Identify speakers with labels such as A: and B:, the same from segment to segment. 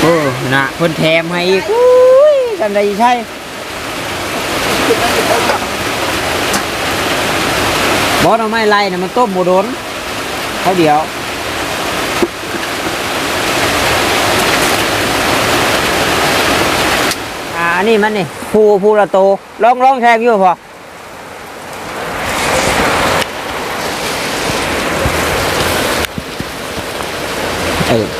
A: โอ้นะเพิ่นแถมให้อีกอุ้ยจำได้ใช่บอสเอาไม้ไล่นะมันต้มโมโดนเขาเดียวอ่าอันนี่มันนี่ภูภูละโตลองลองแทงอยู่พอเออ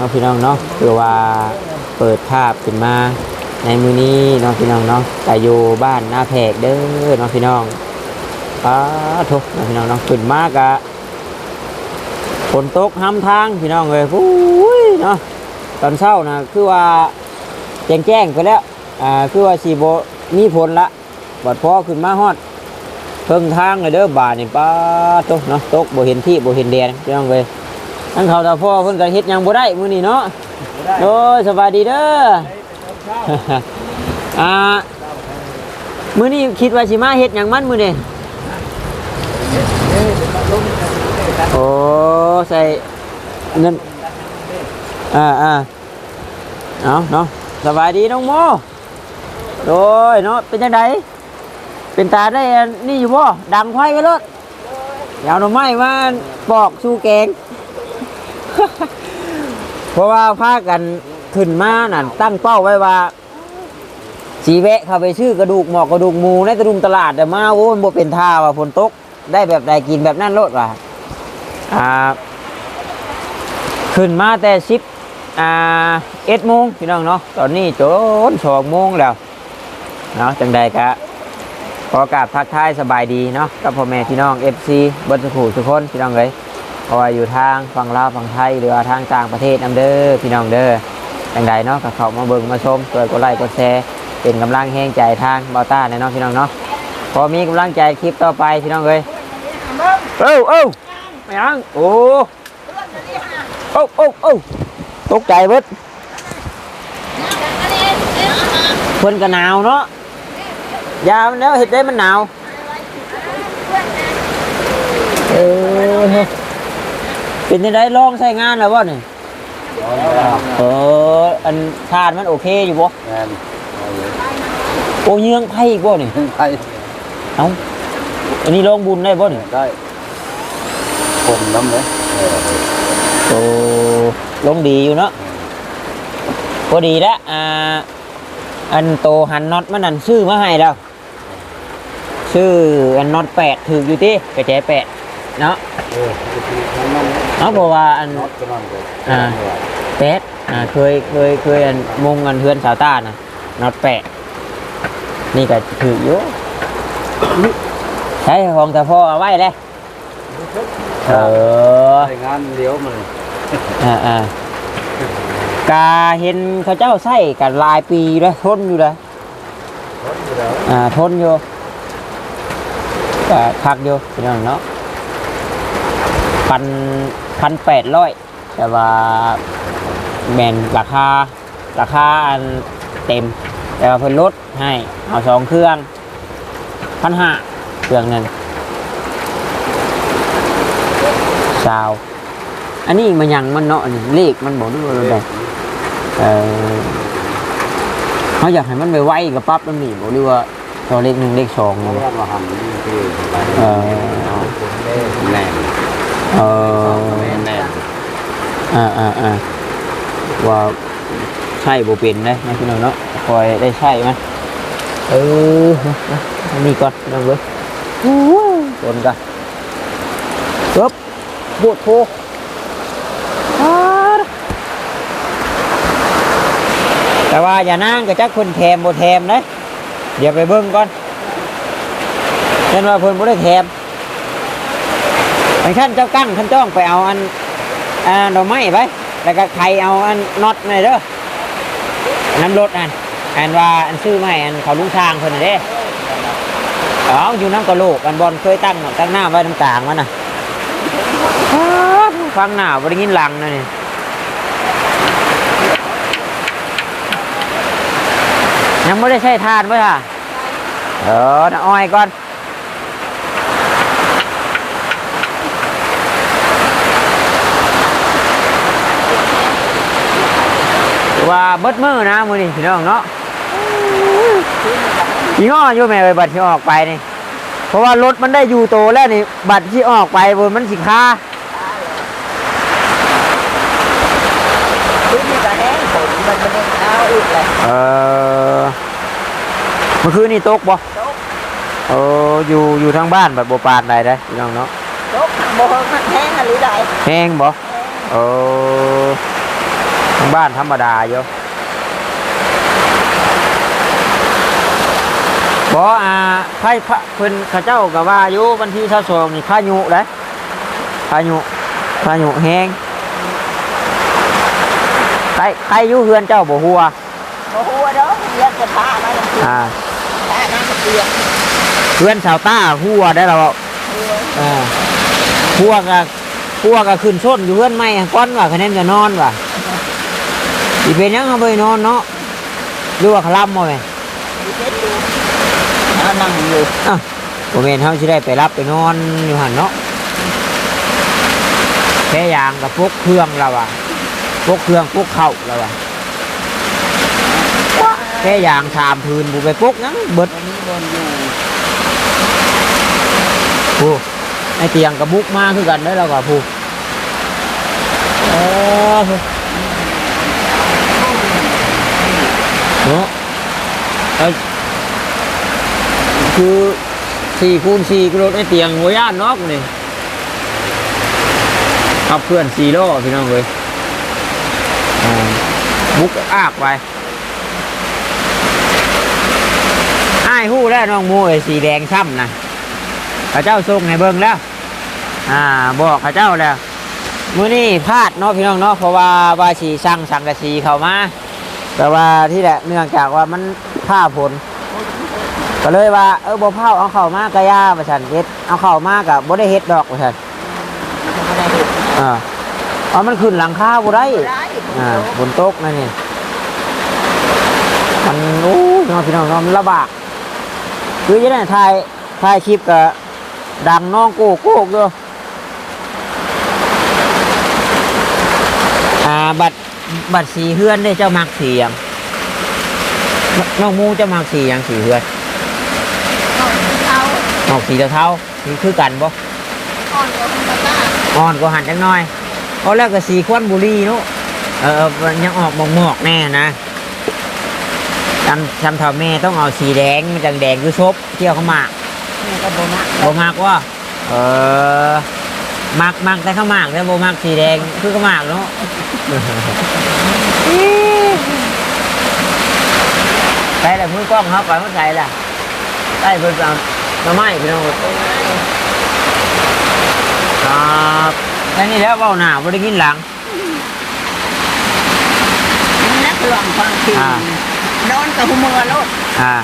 B: น้อง
A: พี่น้องเนาะคือว่าเปิดภาพขึ้นมาในมือนี้น้องพี่น้องเนาะแต่อยู่บ้านหน้าแพกเด้อน้องพี่น้องป้าทุกพี่น้องน้องขึ้นมากอะฝนตกห้ำทางพี่น้องเลยฟู้ยเนาะตอนเช้านะคือว่าแจ้งแจ้งไปแล้วอ่าคือว่าสีโบมีผลละบัดพอขึ้นมาฮอดเพิ่งทางเลยเด้อบาทนี่ป้าทุกเนาะตกบ่เห็นที่บ่เห็นแดนพี่น้องเลย ทั้งเขาตาพ่อเพิ่นก็เฮ็ดหยังบ่ได้มื้อนี้เนาะโอ้ยสบายดีเด้ออ่ามื้อนี้คิดว่าสิมาเฮ็ดหยังมันมื้อนี้โอ้ใส่เงินอ่าอ่าเอาเนาะสบายดีน้องโมโดยเนาะเป็นยังไงเป็นตาได้อันนี่อยู่บ่ดังไฟไว้รถอยาวหน่อไม้มาปอกสู้แกง เพราะว่าพากันขึ้นมานั่นตั้งเป้าไว้ว่าสีแวะเข้าไปชื่อกระดูกหมอกกระดูกหมูในตะลุมตลาดแต่มาโอ้ยบ่เป็นท่าว่าฝนตกได้แบบใดกินแบบนั้นโลดว่ะอ่าขึ้นมาแต่สิบอ่าเอ็ดโมงพี่น้องเนาะตอนนี้จนสองโมงแล้วเนาะจังใดกะขอกราบทักทายสบายดีเนาะกับพ่อแม่พี่น้อง FC บนสุขุทุกคนพี่น้องเลย ราะว่าอยู่ทางฝั่งลาวฝั่งไทยหรือว่าทางต่างประเทศนำเด้อพี่น้องเด้อจังใดเนาะก็เข้ามาเบิ่งมาชมช่วยกดไลค์กดแชร์เป็นกำลังแห้งใจทางบอต้าแน่เนาะพี่น้องเนาะพอมีกำลังใจคลิปต่อไปพี่น้องเลยเอ้าเอ้าไม่ยังโอ้โอ้โอ้โอ้ตกใจเบิดเพิ่นก็หนาวเนาะยามแล้วเห็ดได้มันหนาวเออ เป็นยังไงลองใช้งานแล้วบ่เนี่ยเอออันทานมันโอเคอยู่บ่
B: แม่นเอาเลย
A: โอ้เยื้องไผ่อีกบ่เนี่ย
B: ไป
A: เอ้าอันนี้ลองบุญได้บ่เนี่ย
B: ได้ผมน้ำเลยเออ
A: โอ้ลงดีอยู่เนาะพอดีแล้วอ่าอันโตหันน็อตมันนั่นซื้อมาให้แล้ว ซื้ออันน็อตแปดถืออยู่ที่กระแจแปดเนาะ
B: เออน้ำมัน
A: เนาะเพราะว่าอัน
B: น็อตก็นั่นเลย
A: อ่าแปดอ่าเคยเคยเคยอันมุงอันเพื่อนสาวต้านะน็อตแปดนี่ก็ถืออยู่ใช้ของแต่พ่อเอาไว้เลยเออ
B: ใช้งานเลี้ยวมัน
A: อ่าอ่ากาเห็นเขาเจ้าใส่กันหลายปีแล้วทนอยู่เลย
B: รถอยู่แล้ว
A: อ่าทนอยู่ก็พักอยู่พี่น้องเนาะ พันพันแปดร้อยแต่ว่าแมนราคาราคาอันเต็ม แต่ว่าเพิ่นลดให้เอาสองเครื่องพันห้าเครื่องหนึงสาวอันนี้มันยังมันเนาะอันนี้เลขมันบอกด้วยว่าแบบเออเขาอยากให้มันไปไวกับปั๊บมันนี่บอกด้วยว่าตัวเลขหนึ่งเลขสอง
B: เพราะ
A: เนาะ
B: ว่ามาหันนี่คือไป
A: เออ
B: แน่น
A: เออ
B: แน่น
A: อ่าอ่าอ่าว่าใช่บ่เป็นนะนะพี่น้องเนาะคอยได้ใช่มั้ยเออนะอันนี้ก่อนพี่น้องเว้ยโอ้ยโดนกันปึ๊บโบดโทอ่าแต่ว่าอย่านั่งกับจักคนแทมบ่แทมนะเดี๋ยวไปเบิ่งก่อนเช่นว่าเพิ่นบ่ได้แถม ไอ้ขั้นเจ้ากั้งขั้นจ้องไปเอาอันอันดอกไม้ไปแล้วก็ใครเอาอันน็อตนี่เด้ออันน้ำรถอันอันว่าอันซื้อมาใหม่อันเขาลุงช้างเพิ่นน่ะเด้อาออยู่น้ำกระโหลกอันบอลเคยตั้งตั้งหน้าไว้ตรงกลางมันน่ะฟังหน้าบ่ได้ยินหลังนะนี่ยังไม่ได้ใช้ทานไว้ค่ะเออน้าอ้อยก่อน ว่าเบิดมือนะมือนี่พี่น้องเนาะยี่ห้ออยู่แม่ไปบัตรที่ออกไปนี่ เพราะว่ารถมันได้อยู่โตแล้วนี่ บัตรที่ออกไปบนมันสิค่า
C: พื้นที่ก็แห้งฝนมันไม่ได้เอาอีกเลย
A: เออเมื่อคืนนี่ตกบ่
C: ตก
A: เอออยู่อยู่ทางบ้านแบบโบปานใดได้อพี่น้องเนาะ
C: ตกโบกมันแห้งอะไรได้
A: แห้งบ่เออทาง บ้านธรรมดาอยู่บ่อ่าไพ่พระเพิ่นเขาเจ้าก็ว่าอยู่วันที่22นี่พายุเด้อพายุพายุแห้งใครใครอยู่เฮือนเจ้าบ่ฮู้ว่า
C: โมหัวดอกเรียกจะพามาลงทุน
A: อ่า
C: พาน้ำเปียก
A: เพื่อนสาวต้าหัวได้แล้วอ่าพวกอะพวกอะขึ้นส้นอยู่เพื่อนไม่ก้อนว่าคะแนนจะนอนว่ะ อีเป็นหยังเขาไปนอนเนาะหรือว่าขลับมาไหม
C: มีเพชรอยู่เอานั่งอยู่
A: อะผมเห็นเขาจะได้ไปรับไปนอนอยู่หันเนาะแค่ยางกับพวกเครื่องเราอะพวกเครื่องพวกเข่าเราอะแค่ยางชามพื้นบุไปพวกนั้นเบิด
C: วันนี้บนอยู่
A: ผู้ไอเตียงกับบุกมาคือกันได้อเรากับผู้เออ เนาะคือสี่คูณสี่กระโดดไอเตียงหัวย่านนอกนี่ขับเพื่อนสี่ล้อพี่น้องเลยบุกอากไปไอ้หู้แล้วน้องมูไอ้สีแดงช่ำนะข้าเจ้าส่งให้เบิ่งแล้ว อ่า บอกข้าเจ้าแล้ว มื้อนี้พลาดเนาะพี่น้องเนาะเพราะว่าว่าสีสั่งสังกะสีเข้ามา แต่ว่าที่แหละเนื่องจากว่ามันผ้าผล ก็เลยว่าเออบ่เผาเอาเข้ามากกะยาว่าซั่นเฮ็ดเอาเข้ามาก็บ่ได้เฮ็ดดอกว่าซั่น
C: ไม่ได้เห็น
A: อ่าเอมันขึ้นหลังคาบ่ได้
C: ได้
A: อ่าบนโต๊ะนั่นนี่มันโอ้ยน้องพี่น้องนาะมันลำบากคือจะได้ถ่ายถ่ายคลิปกับดังน้องโก้โก้ด้วยอ่าบัตร บัตรสีเฮือนได้เจ้ามักสีหยังนน้องมูเจ้ามักสีหยังสีเฮือน
C: เอา
A: ออกสีเทาๆนี่คือกันบ่
C: อ่อนกว่าคุณตา
A: อ่อนก็หันจังน้อยเอาแล้วก็สีควันบุรีเนาะเออมันยังออกหมอกๆแน่นะจำจำเท่าแม่ต้องเอาสีแดงมันจังแดงคือซบเที่ยวเข้ามา
C: เนี่ยก็โบนัส
A: โบมากว่าเออ มากมากแต่ข้าวหมากแต่โบมากสีแดงคือข้าวหมากเนาะใส่ละมือกล้องเขาไปมันใส่ละใส่เพิ่นเอาหน้ำไม้พี่น้องครับแค่นี้แล้วเบาหนาบ่ได้กินหลัง
C: นักลองฟังที
A: อ่า
C: นอนกับหัวมือโลด
A: อ่า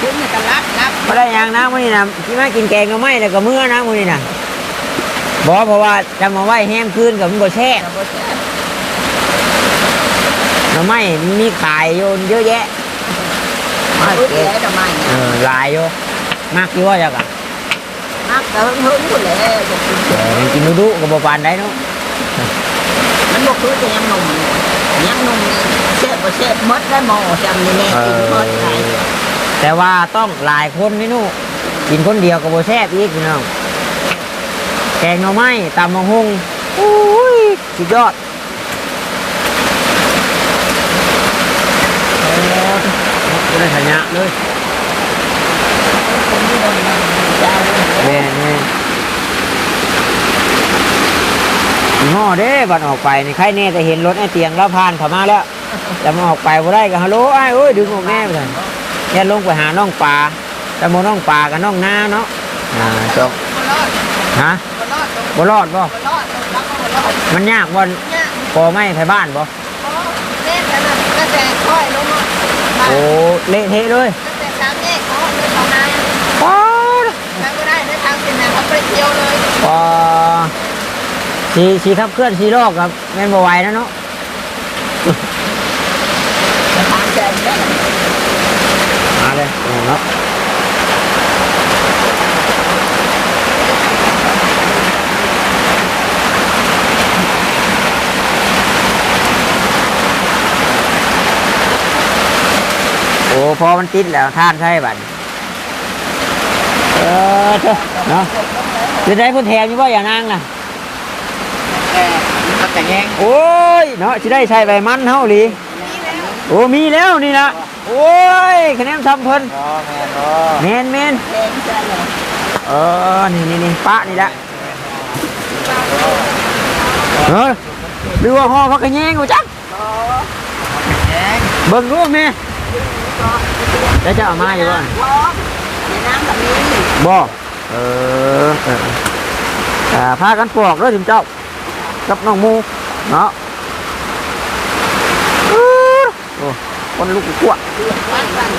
C: ขึ้นนี่ก็รับรับ
A: บ่ได้หยังนะมื้อนี้นะที่มากินแกงหน้ำไม้แล้วก็มื้อนะมื้อนี้นะ บ่เพราะว่าจะมาไว้แห้งคืนกับมันบ่แช่
C: กับโบแซ่บ
A: หน้ำไม้มีขายอยู่เยอะแยะ
C: มา
A: มา
C: เก็
A: เก็
C: บบดอกไม้
A: เออหลายอยู่มากอยู่ว่าจักอะ
C: มักก็หึงหมดเลยจะกิน
A: เออมันกินดุๆก็บ่ปานใดเนาะ
C: มันบอกคือจะยังหนุ่มยังหนุ่มเช็บเช็บมดได้หมอจำนี่แน่กินมดไทย
A: แต่ว่าต้องหลายคนนี่นู่กินคนเดียวก็บ่แซ่บอีกพี่น้อง แกงหน่อไม้ตำมะฮุงอุ้ยสุดยอดเออบ่ได้ขยะเลยแม่แม่อีห่อเด้บัดออกไปนี่ใครแน่แต่เห็นรถไอ้เตียงแล้วผ่านเข้ามาแล้วแต่มันออกไปบ่ได้ก็ฮัลโหลไอ้ายเอ้ยดึงออกแน่ไปเลยแค่ลงไปหาน้องปลาแต่โมน้องปลากับน้องนาเนาะออ่าจบ
C: บ่รอด
A: ฮะ
C: บ่รอดตรง
A: บ่รอดบ่
C: บ่รอดตรงรับก็บ่รอด
A: มันยากบ่
C: เนี่ย
A: พอไหม่ไผบ้านบ่
C: พอเล่นกันน่ะตั้งแต่ค่อยลงมาบ้าน
A: โอ้เละเทะเลย
C: ตั้งแต่สามแยกเขาเลยเขานาย
A: ป๊าด
C: ทางก็ได้ในทางเป็นนะเขาไปเที่ยวเลย
A: ปอสีสีขับเคลื่อนสีโลกครับแม่นบ่ไหวนะเนาะ
C: จะทางแจกได้
A: มาเลยเนาะ พอมันติดแล้วท่านใช่บัดเออเถอะเนาะจะได้คนแถมอยู่ว่าอย่างนางน่ะ
C: แต่เขาแต่แย่ง
A: โอ้ยเนาะจะได้ใช้ใบมันเฮาหลี
C: นี่แล้ว
A: โอ้มีแล้วนี่นะโอ้ยคะแนนทำเพิ่น
B: อ๋อแม่นบ่
A: แมนแมน
C: แย่งใช่เลย
A: เออนี่นี่นี่ปะนี่ละเฮ้ยดูว่าห่อพักกระแยงกูจัก
C: แย่ง
A: เบิ่งรูปนี่ แล้วจะเอามาอยู่บ่
C: พร้อมในน้ำแบบนี้
A: บ่เออเอออ่าพากันปอกเด้อถึงเจ้า กับน้องหมูเนาะอื้อโอ้คนลูกกลัว
C: วันวัน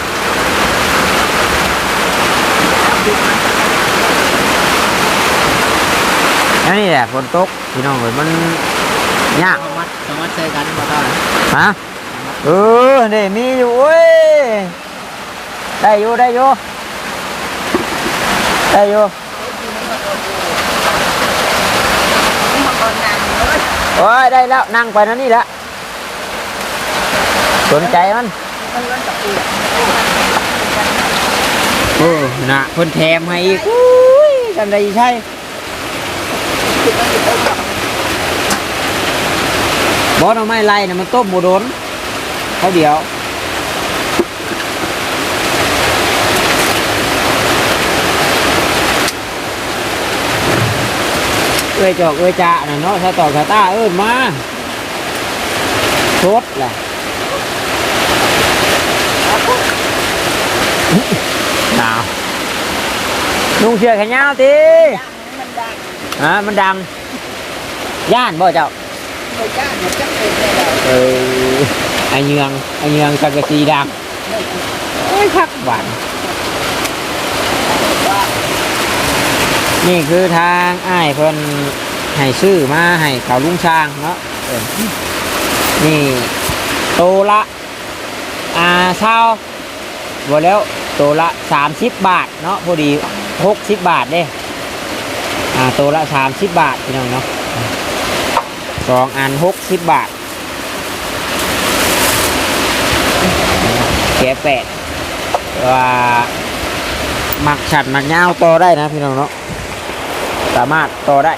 A: นั่นนี่แหละฝนตกพี่น้องเอ้ยมันยาก
C: สมัดสมัดเจอกันมาได้
A: ฮะเออนี่มีอยู่เว้ย ได้อยู่ได้อยู่ได้อยู่
C: มาก่อนนานเลย
A: โอ้ยได้แล้วนั่งไปนั่นนี่แหละสนใจมัน
C: มันเล่นกับเปียก
A: โอ้น่ะเพิ่นแถมให้อีกอุ้ยจำได้ใช่บอสเอาไม้ไล่นะมันต้มโมโดนเขาเดียว เอ้ยจอกเอ้ยจ่าน่ะเนาะถ้าต่อสาตาเอิ้นมาโคตรแหละหนาวนุ่งเสื้อแขนยาวตี
C: มันดัง
A: ฮะมันดังย่านบ่เจ้า
C: เอ
A: อไอเยืองไอเยืองสังกะสีดังโอ้ยคักหวาน นี่คือทางอ้ายเพิ่นให้ซื้อมาให้เขาลุงช้างเนาะนี่โตละอ่าเช่าบ่แล้วโตละสามสิบบาทเนาะพอดีหกสิบบาทเด้อ่าโตละสามสิบบาทพี่น้องเนาะสองอันหกสิบบาทแกะแปดว่าหมักฉัดหมักเงาวต่อได้นะพี่น้องเนาะ สามารถต่อได้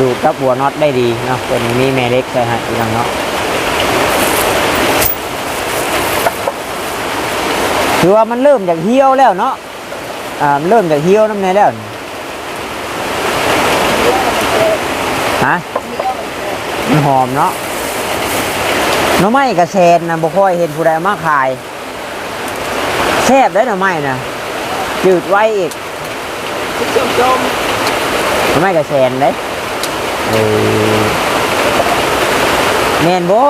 A: ดูกับหัวน็อตได้ดีเนาะตัวนี้มีแม่เล็กใส่ให้พี่น้องเนาะคือว่ามันเริ่มจากเหี่ยวแล้วเนาะอ่ามันเริ่มจากเหี่ยวน้ำในแล้วฮะมันหอมเนาะน่อไม้กระเซนนะบ่ค่อยเห็นผู้ใดเอามาขายแซ่บได้หน่อไม้นะ จืดไว้อีก
C: ชมชม
A: หน่อไม้กระเซนเด้เออแม่นบ่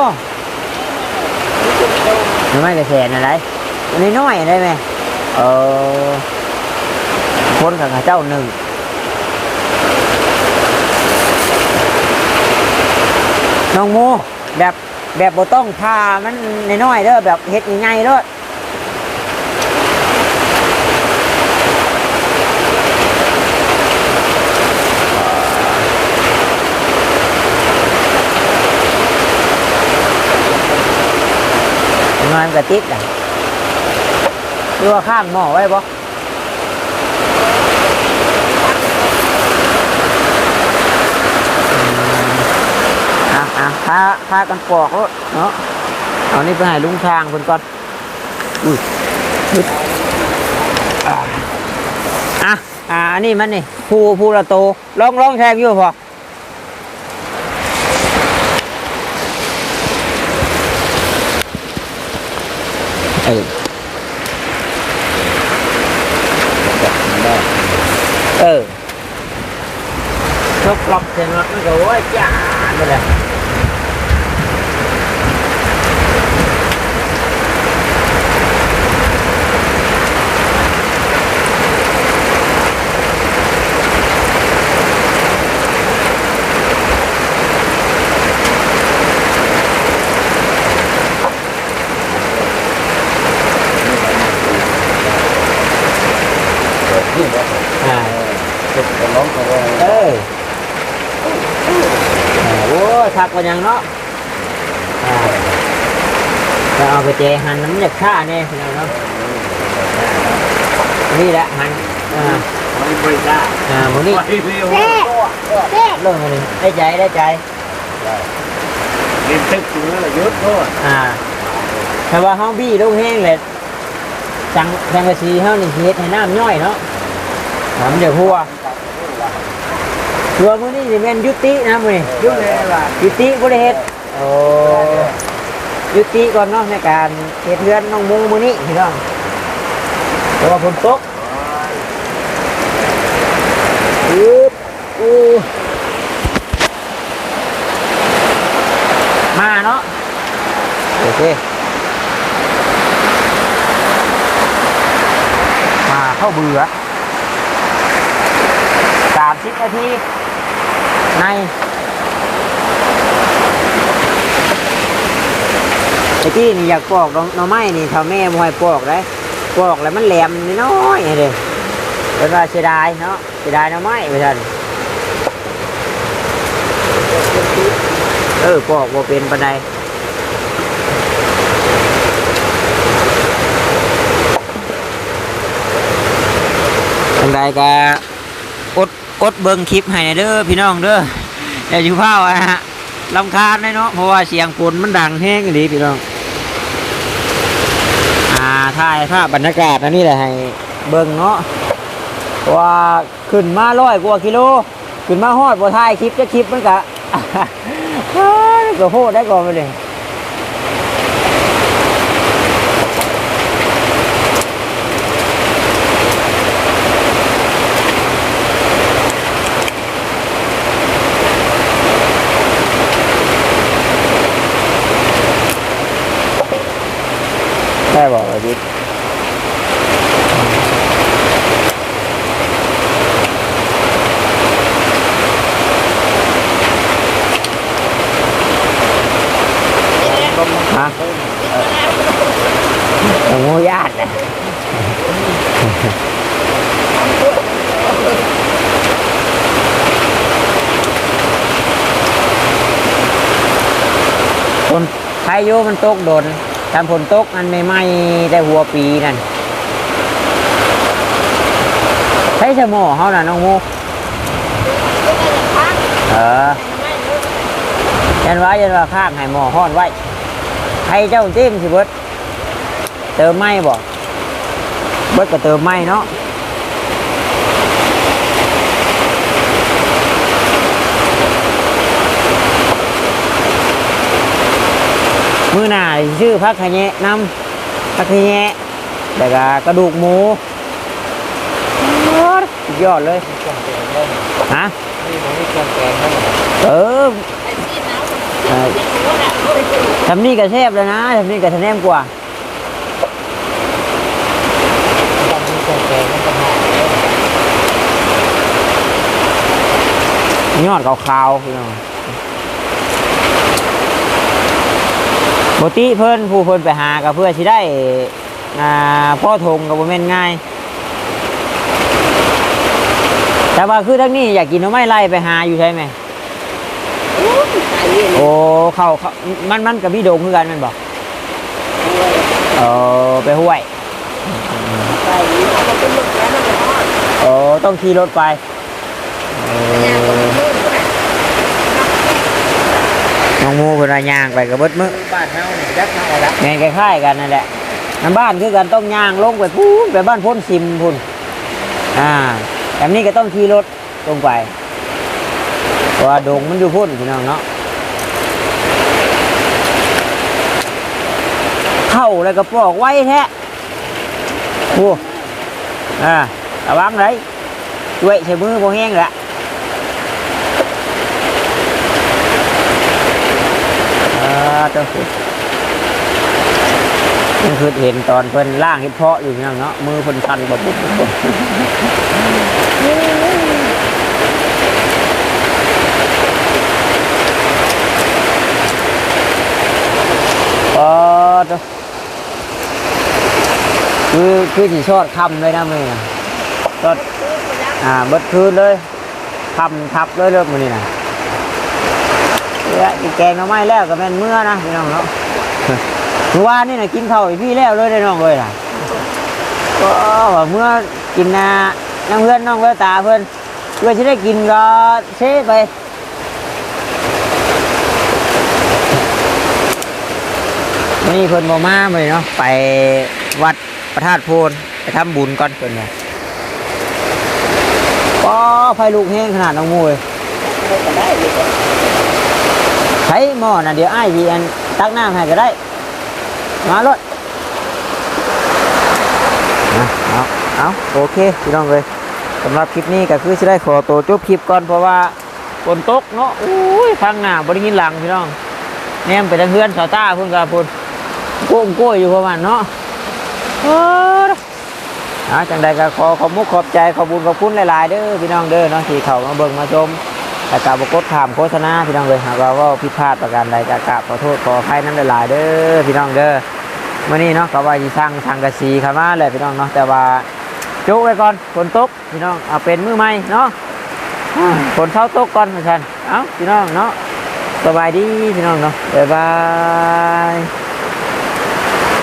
A: หน่อไม้กระเซนอะไรอันนี้น้อยได้ไหมเออคนกับข้าเจ้าหนึ่งน้องโมแบบแบบบ่ต้องพามันน้อยๆเด้อแบบเฮ็ดง่ายๆเด้อ งานกระติดอะหรือว่าข้างหม้อไว้บ่อะอะพาพากันปอกรถเนาะเอานี่ไปให้ลุงช้างเพิ่นก่อนอุ้ยอะอะอันนี้มันนี่ผู้ผู้ละโตลองลองแทงอยู่พอ
B: lúc
A: lọc thì nó cứ rửa chả rồi nè ักกันยังเนาะอ่าจะเอาไปเจหันน้ำยากฆ่าแน่พี่น้องเนาะนี่แหละหันอ่า
B: ไม่ไม่ได้
A: อ่าหมูนี่
B: ไม่เร็ว
A: เรื่องอะไรได้ใจได้ใจ
B: เรียนตึกถึงแล้วยุดโทษ
A: อ่าถ้าว่าห้องบี้ลูกแห้งเลยจังจังกะสีเฮานี่เฮ็ดให้น้ำย่อยเนาะน้ำเดี๋ยวหัว ตัวมื้อนี้สิแม่นยุตินะมื้อนี้
B: ยุดเลยล่ะ
A: ยุติบ่ได้เฮ็ดโอ้ยุติก่อนเนาะในการเฮ็ดเรือนน้องหมูมื้อนี้พี่น้องเพราะว่าฝนตกอึบอู้มาเนาะโอเคมาเข้าเบื่อสามสิบนาที ในตะกี้นี่อยากปอกหน่อหน่อไม้นี่เท่าแม่มวยปอกได้ปอกแล้วมันแหลมนิดน้อยเลยเป็นว่าเสียดายเนาะเสียดายหน่อไม้ไปท่านเออปอกบ่เป็นปันใดทางใดก็ อดเบิ่งคลิปให้เด้อพี่น้องเด้ออย่าอยู่เฝ้าอะฮะลำคาญได้เนาะเพราะว่าเสียงฝนมันดังแห้งดีพี่น้องอ่าถ่ายภาพบรรยากาศอันนี้แหละให้เบิ่งเนาะว่าขึ้นมาร้อยกว่ากิโลขึ้นมาฮอดบ่ถ่ายคลิปจะคลิปมันก็ก็โหดได้ก่อนไปเลย ได้บอกเลยพี่ฮะโอ้โหญาตินะคนไทยโยมันตกโดน ทำฝนตกอันไม่ไหม้แต่หัวปีนั่นใช้สมอเขาน่ะน้องมูเออยันว่ายันว่าข้างให้หมอห้อนไว้ให้เจ้าจิ้มสิเบิดเติมไหมบ่เบิดก็เติมไหมเนาะ มือหน้าชื่อพักขะแยะนำพักขะแยะแล้วก็กระดูกหมูยอดเลยฮะเออเออทำนี่ก็แซ่บเลยนะทำนี่ก็ทะแนมกว่ายอดขาวๆพี่น้อง บติเพิ่นผู้เพิ่นไปหากับเพื่อสิได้อ่าพ่อทงกับบ่แม่นง่าย แต่ว่าคือทั้งนี้อยากกินหน่อไม้ไล่ไปหาอยู่ใช่ไหมโอ้เข้าเข้ามันมันกับพี่โดงคือกันแมันบอกเออไปห้วย
C: ไปมันเป็นลูกแล้วมันก็ทอด
A: โอ้ต้องขี่รถไปเออน้องห มูเพนว่าย่างไปกับเบิดมือ
B: บ้านเฮาเนี่ยยักษ์เฮาละ
A: แม่นคล้ายๆกันนั่นแหละน้ำบ้านคือกันต้องย่างลงไปปูนไปบ้านพ้นซิมพุ่นอ่าแบบนี้ก็ต้องขี่รถลงไปเพราะว่าดงมันอยู่พุ่นพี่น้องเนาะเข้าแล้วก็ปอกไว้แท้โอ้อ่าระวังเลยด้วยใช้มือโบแห้งละอ่า ตัวสุดนี่คือเห็นตอนเพิ่นล่างเห็ดเพาะอยู่นั่นเนาะมือเพิ่นสั่นแบบปุ๊บปุ๊บปุ๊บอ๋อตัวคือคือสีชอดคำเลยนะมือน่ะชอด
C: อ่า
A: เบิดคืนเลยทำทับเลยเริ่มมือนี่นะ เนี่ยอีแกงหน้ำไม้แล้วก็แม่นเมื่อนะพี่น้องเนาะเมื่อวานนี่นะกินข้าวอีพี่แล้วเลยได้น้องเลยล่ะก็ว่าเมื่อกินนาน้ำเพื่อนน้องเพื่อนตาเพื่อนเพื่อจะได้กินก็เซ่ไปนี่เพิ่นบ่มาเลยเนาะไปวัดประธาตุโพนไปทำบุญก่อนเพิ่นเนี่ยก็ไฟลูกแห้งขนาดน้องมูเลย
C: ก็ได้เลย
A: ใช้หม้อนะเดี๋ยวไอ้ายยีอันตักน้ำให้ก็ได้ มารถนะเอาเอาโอเคพี่น้องเลยสำหรับคลิปนี้ก็คือจะได้ขอตัวจบคลิปก่อนเพราะว่าฝนตกเนาะอุ้ยทางหน้าบริยินหลังพี่น้องแนมไปทางเฮือนสาวต้าพุ่นกับพุ่นโก้งโก้ยอยู่ประมาณเนาะเอออาจังใดก็ขอขอบมุกขอบใจขอบบุญขอบคุณหลาย ๆ เด้อพี่น้องเด้อเนาะที่เข้ามาเบิ่งมาชม แต่กาบกดถามโฆษณาพี่น้องเลยหากว่าเว่าผิพาดประการใดก็กาบขอโทษขออภัยน้ำหลายเด้อพี่น้องเด้อมื่อนี้เนาะก็ว่าสิสร้างทางกระสีข้ามาเลยพี่น้องเนาะแต่ว่าจุไว้ก่อนฝนตกพี่น้องเอาเป็นมือใหม่เนาะฝนเช้าตกก่อนเหมือนกันเอ้าพี่น้องเนาะสบายดีพี่น้องเนาะบ๊ายบาย